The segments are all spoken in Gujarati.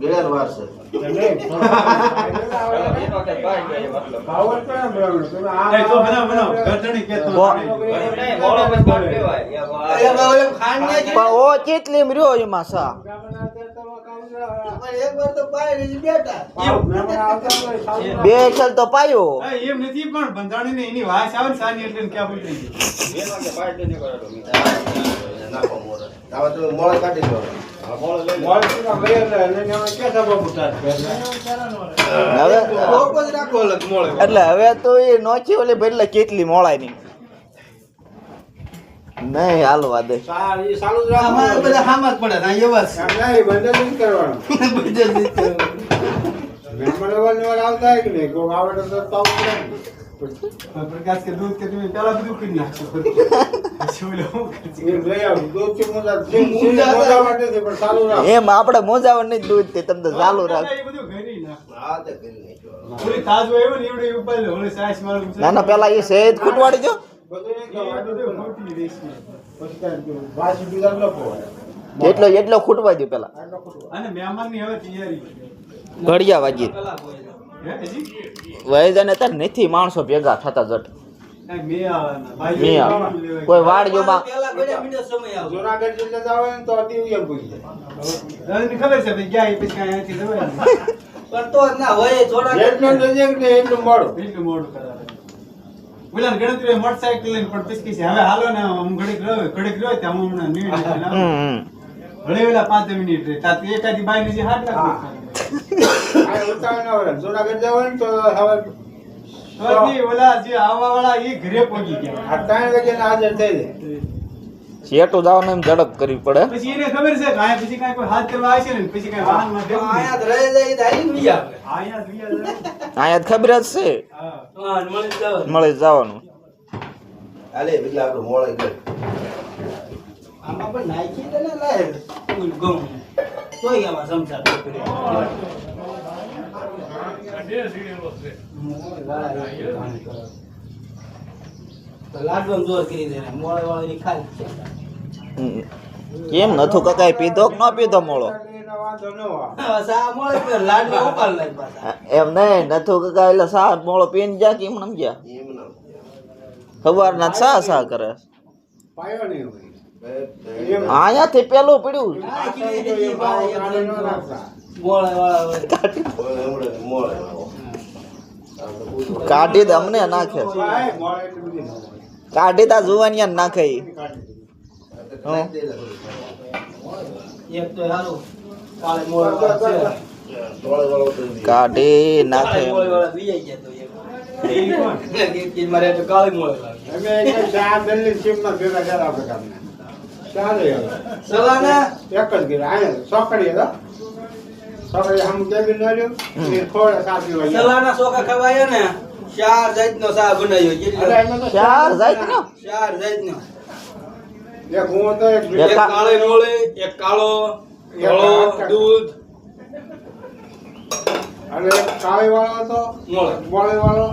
ગળ્યાનો વાર છે. એ એ ઓ રહ્યો એમાં સા? એક વાર તો ને બેઠા મહેમાન આવતા હોય, સારું બે ખેલ તો પાયો. એમ નથી પણ બંધાણીને એની વાસ આવે ને સાની એટલે ક્યાં ઉતરી ગઈ નાખો મોરે આવા તમે મોળે કાઢી એટલે હવે એટલે એ નોચી ઓલી ભેટલે કેટલી મોળાયની નહીં હાલવા દે બધા કરવાનું. આવતા કે નહીં? આવડે તો. પ્રકાશ કે દૂધ કે તમે પેલા બધું કરી નાખશો. એમ આપણે નહીં દૂધ તે તમને ચાલુ રાખ એ બધું ઘરી નાખો. હા તે કરી નાખ્યો. ઓલી તાજો આવ્યો ને ના ના પેલા એ સહેજ ખૂટવાડી જો. એટલો એટલો ખૂટવા દો પેલા આટલો ખોટું. અને મહેમાનની હવે તૈયારી ઘડિયા વાગી વહી જાય ને તાર નથી માણસો ભેગા થતા જટ. કાંઈ વાડ જો ને ના ને ગણતરી હોય મોટરસાઇકલ લઈને પણ છે, હવે હાલો ને હું ઘડીક રહ્યો ઘડીક રહ્યો ત્યાં હું હમણાં નિવી લઈને હમ. આવું. હમ. હળે વેલા પાંચ મિનિટ રહે. તાત એકાદી બાઈને જે હાથ લાખ ના. જુનાગઢ જાવ તો હવે પછી. શેટું જવાનું એમ ઝડપ કરવી પડે પછી એને ખબર છે કે આયા પછી કાંઈ કોઈ હાથ કરવા આવશે ને પછી કાંઈ આયા જ જાય આવે. આયા ખબર જ છે હા. મળી જવાનું. મળી જવાનું હાલે એટલે આપણે મોળે ગયો આમાં પણ નાખી દે લાય ઘઉં તોય આમાં સમસા પકડે. જોર કરી દે મોળે વાળાની ખાલી કેમ નથુ કકાઈ પીધો કે ન પીધો મોળો. એમ નહીં નથુ કકા એટલે સા મોળો પીને ગયા કે એમ નમ ગયા એમ ના. સા સા કરે પાયો નહીં. અહીંયાથી પેલું પડ્યું. કાઢી દે અમને નાખે. કાઢી તા જુવાનિયા નાખે કાઢી નાખે કાલે મોળે વાળા બીજાઈ એક. એક ચીજ મારે તો કાલે મોળે વાળા. અમે એક ચા દિલ્હી સીમમાં ભેગા કર્યા આપણે તમને. ચા લઈ આવ્યા. સલાના એક જ ગીર અહીંયા સોકડી હતા સોકડી આમ કેબિન નર્યું એ ખોળે સાથી હોય સલાના ચોખા ખવાય ને ચાર જાતનો શા બનાવ્યો કેટલો ચાર જાત નો ચાર જાતનો એક હું હતો એક એક એક બીજો. કાળે મોળે એક કાળો દૂધ અને એક કાળી વાળો હતો મોળે મોળી વાળો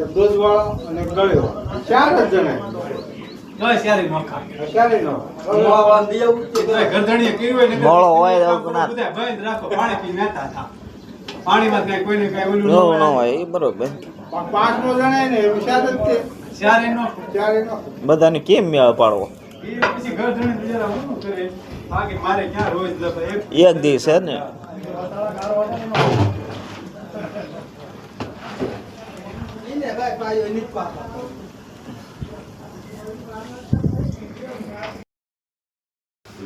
એક દૂધ વાળો અને ગળ્યો ગળી વાળો ચાર જ જણા મોળા હોય ને મોળો હોય કામ એવું ના. બધા બંધ રાખો પાણી પી નતા થા. પાણીમાં કાંઈ કોઈને કાંઈ ઓલું ન નો હોય. એ બરોબર. પાંચ નો જણાય ને એવું જ તે સારી નો ચારે નો બધાને કેમ મેળ પાડવો? પછી ગરદણી બિચારા શું કરે? બાકી મારે ક્યાં રોજ લખો એક દિવસે ને. ભાઈ પાયો નીચ પાપા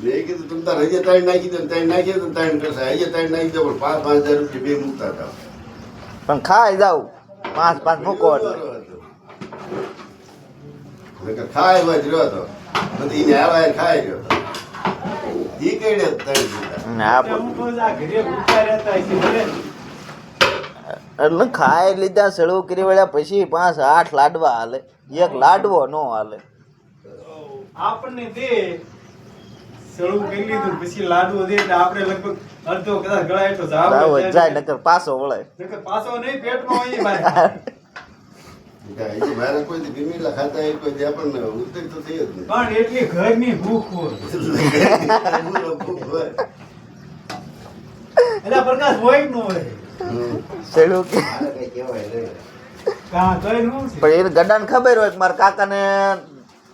મેં કીધું તમે તાર હજી ત્રણ નાખી દો ત્રણ નાખી દો ત્રણ કરશે. હજી ત્રણ નાખી દો પણ પાંચ પાંચ હજાર રૂપિયા બે મૂકતા હતા. પણ ખાઈ જાવ પાંચ પાંચ મૂકો એટલે. ખાય એવા જ રહ્યો હતો. એને ખાય રહ્યો ઈ કઈ ત્રણ પણ કહું છું, આ ઘરે ભૂખ્યા રહેતા હશે ભલે ને. એટલે ખાઈ લીધા સળવું કરી વળ્યા પછી પાંચ આઠ લાડવા હાલે. એક લાડવો નો હાલે. આપણને દે સળું કરી લીધું પછી લાડવો દે એટલે આપણે લગભગ અડધો કદાચ ગળાય તો જાવ જાય નકર પાછો વળે નકર પાછો નહીં પેટમાં હોય ભાઈ. મારે કોઈ દી ખાતા એ કોઈ આપણને ઉતરી તો થઈ જ નહીં. પણ એટલી ઘરની ભૂખ હોય. ભૂખ હોય. એટલે પ્રકાશ હોય ન હોય. સડું કે? મારે કઈ કહેવાય નહીં. હા કઈ નું છે પણ એને ગડાને ખબર હોય કે મારા કાકાને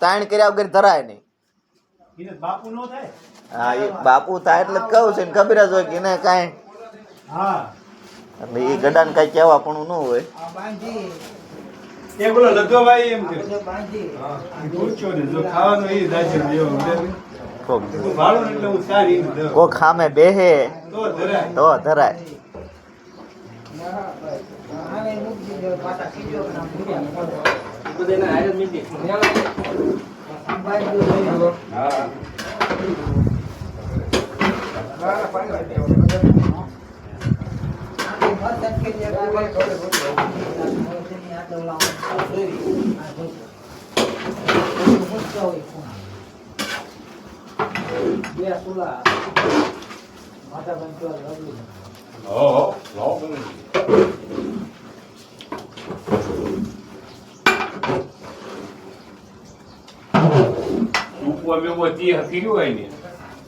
તાણ કર્યા વગર ધરાય નહીં. એને બાપુ નો થાય હા એ બાપુ થાય એટલે જ કહું છે ને ખબર જ હોય કે એને કાંઈ. એટલે એ ગડાને કાંઈ કહેવા પણ ન હોય. એ બોલો લગવાભાઈ એમ કે. આપણે ને જો ખાવાનું એ દાજે એવો કોક તું ભાડો એટલે હું સારી કોક સામે બેહે તો ધરાય. તો ધરાય. આને મૂકી દીધો, પાછા ખીચો સુલા માથા બંધ કરવા લાગ્યું. સૂકો મેવો ત્યાં પીર્યો હોય ને.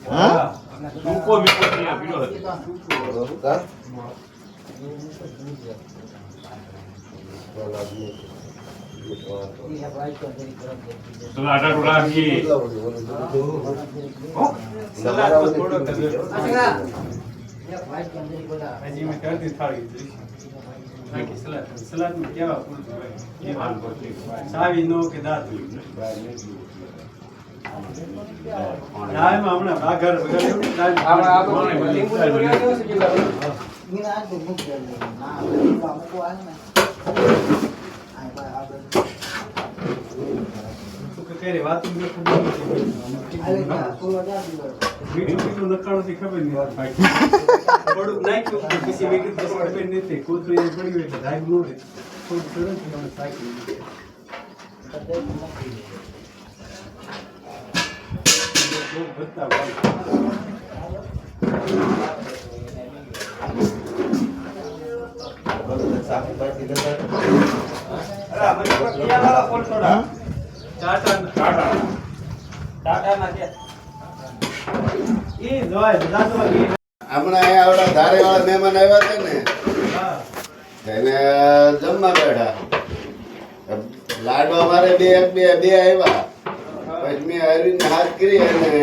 હા? સૂકો મેવો ત્યાં પીર્યો હતો તો આટાટું રાખી સલાડ તો થોડો હજી મેં કરતી થાળી બાકી સલાડ સલાડમાં કેવા પૂરતું હોય? એ વાત કરતી. સાવી નો કે દાંત દાળમાં હમણાં ભાગર વગર એવું વાત મીના તો તો ભાઈ તું વાતું મને ખબર નથી. હોય. મીઠું પીઠું નકાણું થી ખબર નહીં બાકી થોડુંક નાખ્યું તો પછી મેં કીધું ખબર નથી કોથળી એ પડી હોય એટલે ધાગ ન રહે થોડુંક સરસ. કદાચ મૂકી બહુ ભરતા હોય. અરે, મને કિયા વાળા ફોન થોડા. ટાટા ટાટા આવ્યા છે ને, એને જમવા બેઠા. લાડવા મારે બે બે બે આવ્યા. પછી મેં હરીને હાથ કરી અને દઈ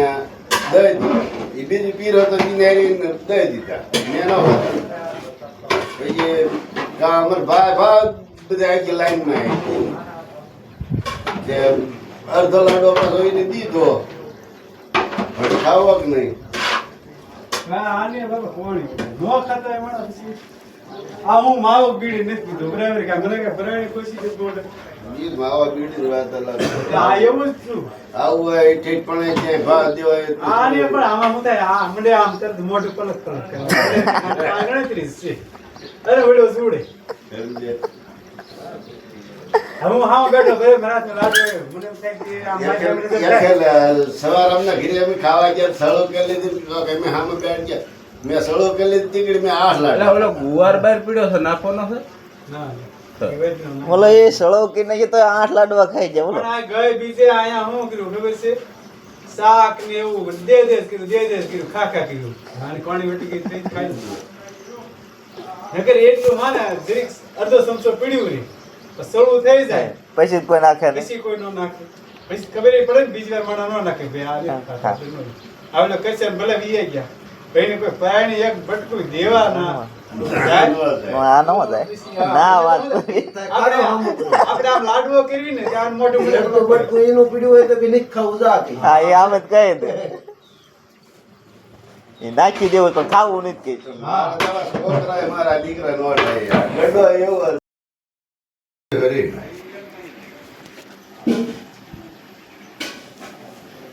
દીધા. એ બીજી પીર હતો એને હરીને દઈ દીધા. મેં પછી કા ભાઈ ભાઈ, બધા આખી લાઈનમાં આવી જે અડધો લાડવો પાછો એને દીધો. પણ ખાવો કે નહીં? આ હું માવો બીડી નથી પીધો. બરાબર કે મને કે બરાબર ખુશી છે બોલે ઈ માવા બીડી વાત અલગ આ એવું જ છું. આવું હોય પણ ભાવ દેવાય આને પણ આમાં હું થાય આ મને આમ તરત મોઢું પલક પલક કરે આ છે. અરે ઓલો સુડે સમજે. હું હાવ બેઠો લાગે મને કે આમ. કે સવાર અમને ઘરે અમે ખાવા ગયા સળો કરી લીધી કે અમે બેઠ ગયા. મેં સળો કરી લીધી તીકડી મેં આઠ એટલે લાખ ઓલો ગુવાર બાર પીડ્યો છે નાખવાનો છે? ના એ બોલો એ સળો કે નહીં તો આઠ લાડવા ખાઈ જાય બોલો. ગઈ બીજે આયા હું કર્યું ખબર છે? શાક ને એવું દે દે કર્યું દે દે કર્યું ખા ખા કર્યું. અને કોણી વટી ગઈ ખાઈ નકર એટલું માને જરીક અડધો ચમચો પીડ્યું રે તો થઈ જાય. પછી કોઈ નાખે પછી કોઈ નો નાખે. પછી ખબર પડે ને બીજી વાર માણા ન નાખે ભાઈ આ આવલો કરશે ભલે વીએ ગયા. ભાઈને કોઈ પાણી એક બટકું દેવા ના. આ ન થાય ના વાત આપણે આપણે આમ લાડવો કરવી ને ત્યાં બટકું એનું પીડ્યું હોય તો બી નથી ખાવું જાતી. હા એ આમ જ કહે દે એ નાખી દેવું પણ ખાવું નથી કે. મારા જેવા છોકરાએ મારા દીકરા નો થાય ગડો એવો ઘરે.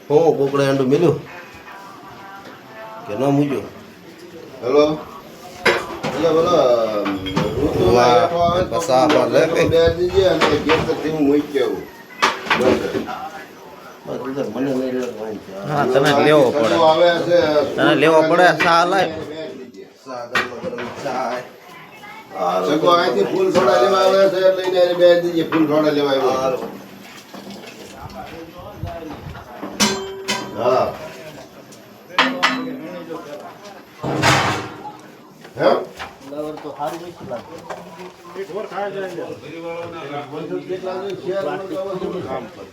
હું કોકડે આંડું મિલ્યું કે ન મૂક્યું હેલો એટલે બોલો તને લેવો પડે તને લેવો પડે, સા લાય. સા ગરમા ગરમ ચા સગો અહીંથી ફૂલ થોડા લેવા આવે છે એને બે દીજે ફૂલ થોડા લેવા આવ્યો. હા. તો નથી લાગતું ખાય જાય કરે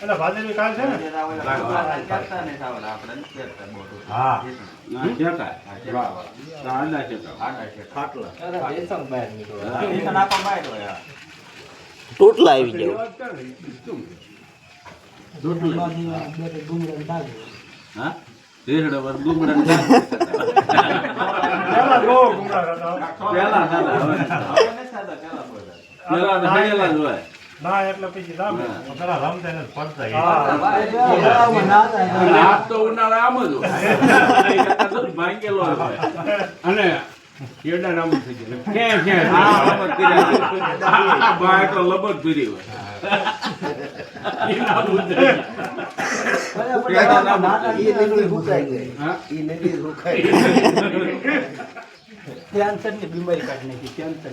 એટલે ભાજેલી કાલ છે ને? શેકાય તૂટલા આવી જાવ હા પેલા પેલા ના એટલે પછી તો ઉનાળા આમ જ ભાંગેલો અને કેડા થઈ આ બાય તો લબત ભરી હોય. ઈ ના બીમારી કાઢી નાખી કેન્સર.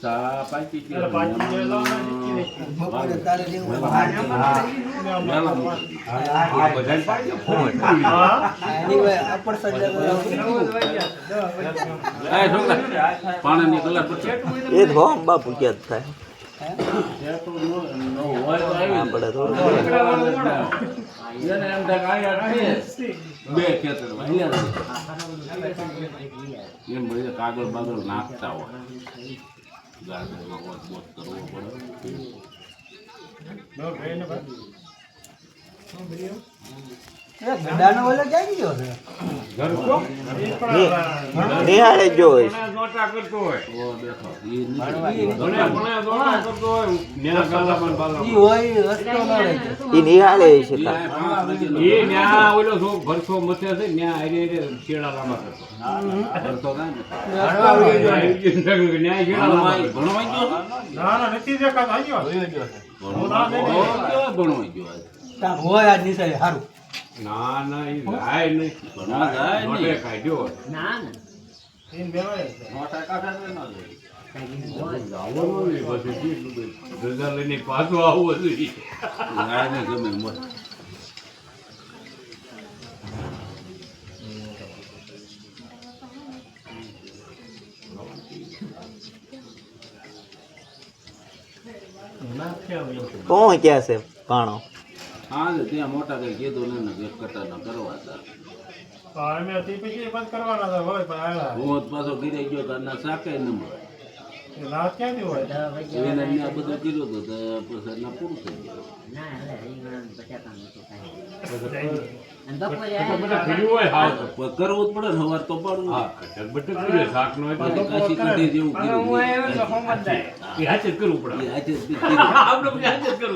જે. હા. આપણ સજા એ પાણીની કલાક એ જ હોમ બાપુ ક્યાં થાય આપણે થોડું. બે ખેતર એમ કાગળ બાગળ નાખતા હોય ગાર્ડનમાં વોટ બોટ કરવો પડે. નિહાળે જોઈશ. એ નિહાળે છે ભરસો મથે છે. ભણવાઈ ગયો આજે. હોય આ નિશાળે હારું. ના ના નહીં. નહીં. કાઢ્યો નહીં. પછી. લઈને આવવો ગમે હોય. પહોંચ્યા છે? પાણો. હા ને ત્યાં મોટા કઈ કીધું ને એક કટાના કરવા હતા. હું પાછો ગીરે ગયો તો આના શાકે ન મળે? બધું કર્યું હતું પછી એના પૂરું થઈ ગયું. કરવું જ પડે ને હવાર તો પાડવું જેવું કરવું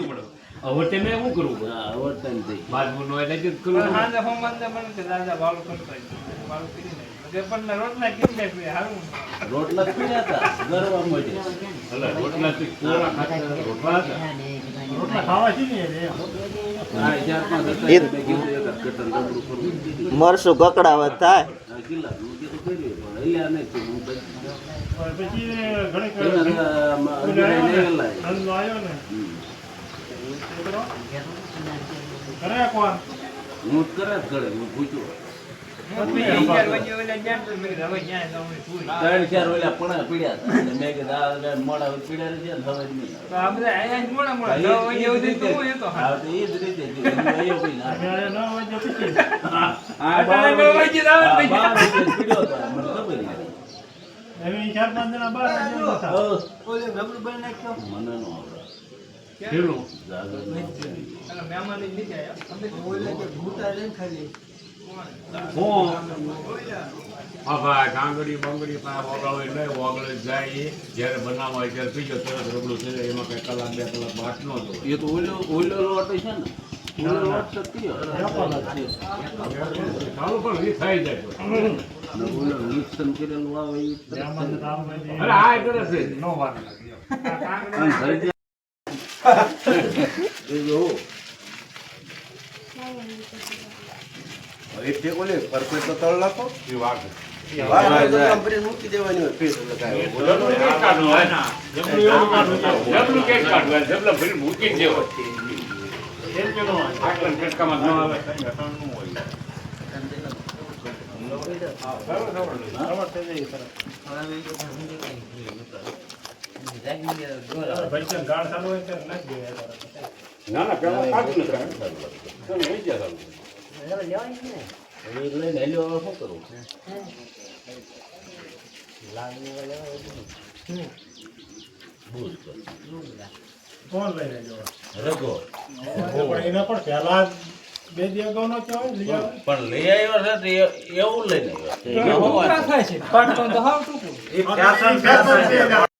પડે. એ મેં જ જ પડે શું કરવું પડે હા, overtime થઈ બાજુ નો એટલે જ કરવું પડે. હાંજે હોમવાને મને કે દાદા વાળું કરતા. વાળું કરી નાખ્યું. પણ રોટલા કેમ નાખ્યું? હારું. રોટલા જ પીડ્યા હતા ગરવા મળે એટલે રોટલાથી કોરા ખાતા રોટલા હતા. રોટલા ખાવા છે ને એને હા ચાર હતા મેં કીધું એકાદ કટન ડબલું કરવું મરસું કકડાવત થાય હા, કિલ્લા કર્યું પણ નહીં. હું પછી ઘણી અંદરે આવ્યો ને, હલાય. નંદનો આવ્યો ને, હમ. એ કરો. કરે કોણ? હું કરે જ કરે હું? સુઈ. ત્રણ ચાર ઓલા પણા પીડ્યા હતા. મેં કીધું મોડા પીડ્યા છે ને નહીં એ તો હા, તો એ જ રીતે પછી. બાર બાર પીડ્યો હતો મને ખબર ચાર પાંચ જણા નાખ્યો. મને નો આવડે. ખાલી હું આ ભાઈ કાંગડી બંગડી ઓગળે નહીં ઓગળે જાય. જ્યારે બનાવવા હોય ત્યારે પીજો તરત રબડું થઈ જાય એમાં કઈ કલાક બે કલાક ન એ તો ઓઈલો ઓઈલો લોટ છે ને ઓઈલો લોટ સત્ય ચાલુ પણ એ થઈ જાય. ઓઈલો મિક્સન કરેલું આવે એ. અરે આ કરે છે. પરફેક્ટ તો તળ નાખો. એ વાત મૂકી ને. ન પેલા કાઢી લઈ ગયા લઈને હેલ્યો શું કરવું કોણ લઈને જવા પણ એને પણ પહેલા બે દિવસ કહેવાય લઈ પણ લઈ આવ્યો છે એવું લઈને આવ્યો